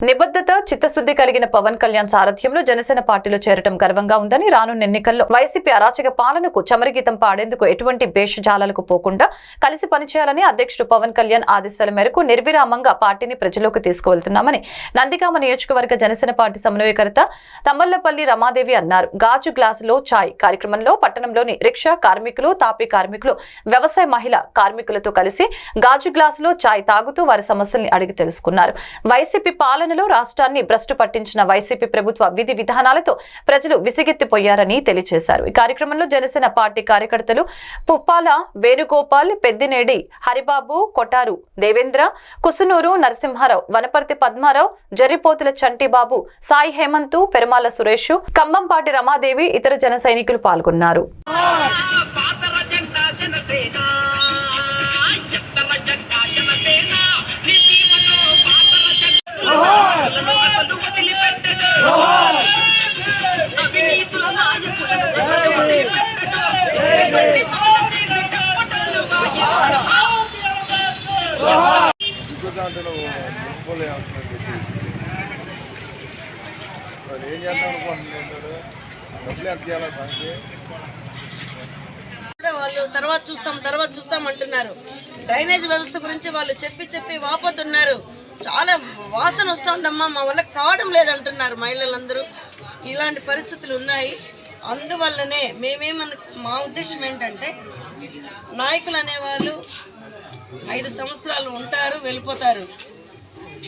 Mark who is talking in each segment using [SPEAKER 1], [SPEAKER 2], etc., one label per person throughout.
[SPEAKER 1] నిబద్ధత చిత్తశుద్ధి కలిగిన పవన్ కళ్యాణ్ సారథ్యంలో జనసేన పార్టీలో చేరటం గర్వంగా ఉందని రానున్న ఎన్నికల్లో వైసీపీ అరాచక పాలనకు చమరగీతం పాడేందుకు ఎటువంటి భేషజాలకు పోకుండా కలిసి పనిచేయాలని అధ్యక్షుడు పవన్ కళ్యాణ్ ఆదేశాల మేరకు నిర్విరామంగా పార్టీని ప్రజలోకి తీసుకువెళ్తున్నామని నందిగామ నియోజకవర్గ జనసేన పార్టీ సమన్వయకర్త తమ్మల్లపల్లి రమాదేవి అన్నారు. గాజు గ్లాసులో ఛాయ్ కార్యక్రమంలో పట్టణంలోని రిక్షా కార్మికులు తాపీ కార్మికులు వ్యవసాయ మహిళ కార్మికులతో కలిసి గాజు గ్లాసులో ఛాయ్ తాగుతూ వారి సమస్యల్ని అడిగి తెలుసుకున్నారు. వైసీపీ పాలనలో రాష్ట్రాన్ని భ్రష్టు పట్టించిన వైసీపీ ప్రభుత్వ విధి విధానాలతో ప్రజలు విసిగెత్తిపోయారని తెలియజేశారు ఈ కార్యక్రమంలో జనసేన పార్టీ కార్యకర్తలు పుప్పాల వేణుగోపాల్ పెద్దినేడి హరిబాబు కొటారు దేవేంద్ర కుసునూరు నరసింహారావు వనపర్తి పద్మారావు జరిపోతుల చంటిబాబు సాయి హేమంతు పెరుమాల సురేష్ కంబంపాటి రమాదేవి ఇతర జన సైనికులు పాల్గొన్నారు.
[SPEAKER 2] ఏం చేద్దాం అనుకుంటున్నాడు డబ్బులు ఎంత చేయాలా సంఖ్య
[SPEAKER 3] వాళ్ళు తర్వాత చూస్తాం తర్వాత చూస్తాం అంటున్నారు. డ్రైనేజ్ వ్యవస్థ గురించి వాళ్ళు చెప్పి చెప్పి వాపోతున్నారు. చాలా వాసన వస్తుందమ్మా మా వల్ల కావడం లేదంటున్నారు మహిళలందరూ. ఇలాంటి పరిస్థితులు ఉన్నాయి. అందువల్లనే మేమేమను మా ఉద్దేశం ఏంటంటే నాయకులు అనేవాళ్ళు ఐదు సంవత్సరాలు ఉంటారు వెళ్ళిపోతారు.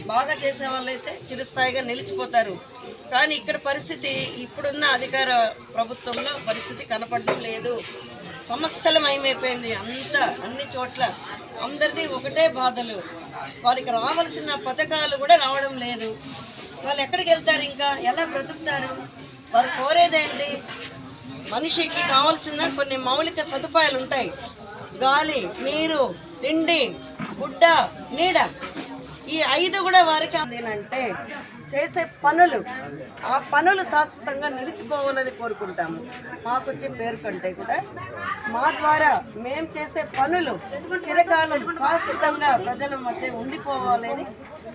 [SPEAKER 3] బాగా చేసే వాళ్ళైతే చిరస్థాయిగా నిలిచిపోతారు. కానీ ఇక్కడ పరిస్థితి ఇప్పుడున్న అధికార ప్రభుత్వంలో పరిస్థితి కనపడడం లేదు. సమస్యలమయమైపోయింది అంతా అన్ని చోట్ల. అందరిది ఒకటే బాధలు. వారికి రావాల్సిన పథకాలు కూడా రావడం లేదు. వాళ్ళు ఎక్కడికి వెళ్తారు ఇంకా? ఎలా బ్రతుకుతారు? వారు కోరేదేంటి? మనిషికి కావాల్సిన కొన్ని మౌలిక సదుపాయాలు ఉంటాయి. గాలి నీరు తిండి గుడ్డ నీడ. ఈ ఐదు కూడా వారికి అందేనంటే చేసే పనులు ఆ పనులు శాశ్వతంగా నిలిచిపోవాలని కోరుకుంటాము. మాకు వచ్చే పేరు కంటే కూడా మా ద్వారా మేము చేసే పనులు చిరకాలం శాశ్వతంగా ప్రజల మధ్య ఉండిపోవాలని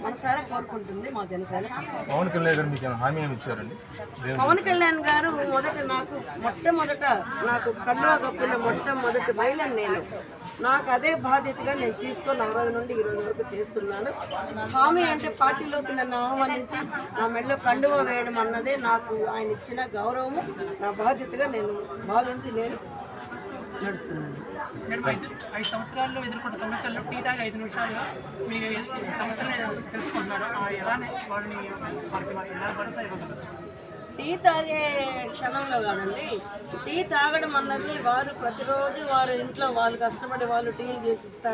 [SPEAKER 3] మనసారా కోరుకుంటుంది మా జనసేన?
[SPEAKER 4] పవన్ కళ్యాణ్ గారు మీకు హామీ ఏమి ఇచ్చారండి?
[SPEAKER 3] పవన్ కళ్యాణ్ గారు మొదట నాకు మొట్టమొదట నాకు కండువా కప్పుల మొట్టమొదటి మహిళను నేను. నాకు అదే బాధ్యతగా నేను తీసుకొని ఆ రోజు నుండి ఈ రోజు వరకు చేస్తున్నాను. హామీ అంటే పార్టీలోకి నన్ను ఆహ్వానించి నా మెడలో కండువా వేయడం అన్నదే నాకు ఆయన ఇచ్చిన గౌరవము. నా బాధ్యతగా నేను భావించి నేను నడుస్తున్నాను.
[SPEAKER 5] ఐదు సంవత్సరాల్లో ఎదుర్కొన్న సమస్యల్లో టీ తాగి ఐదు నిమిషాల్లో మీరు ఈ
[SPEAKER 3] టీ తాగే క్షణంలో కాదండి. టీ తాగడం అన్నది వారు ప్రతిరోజు వారు ఇంట్లో వాళ్ళు కష్టపడి వాళ్ళు టీలు చేసిస్తారు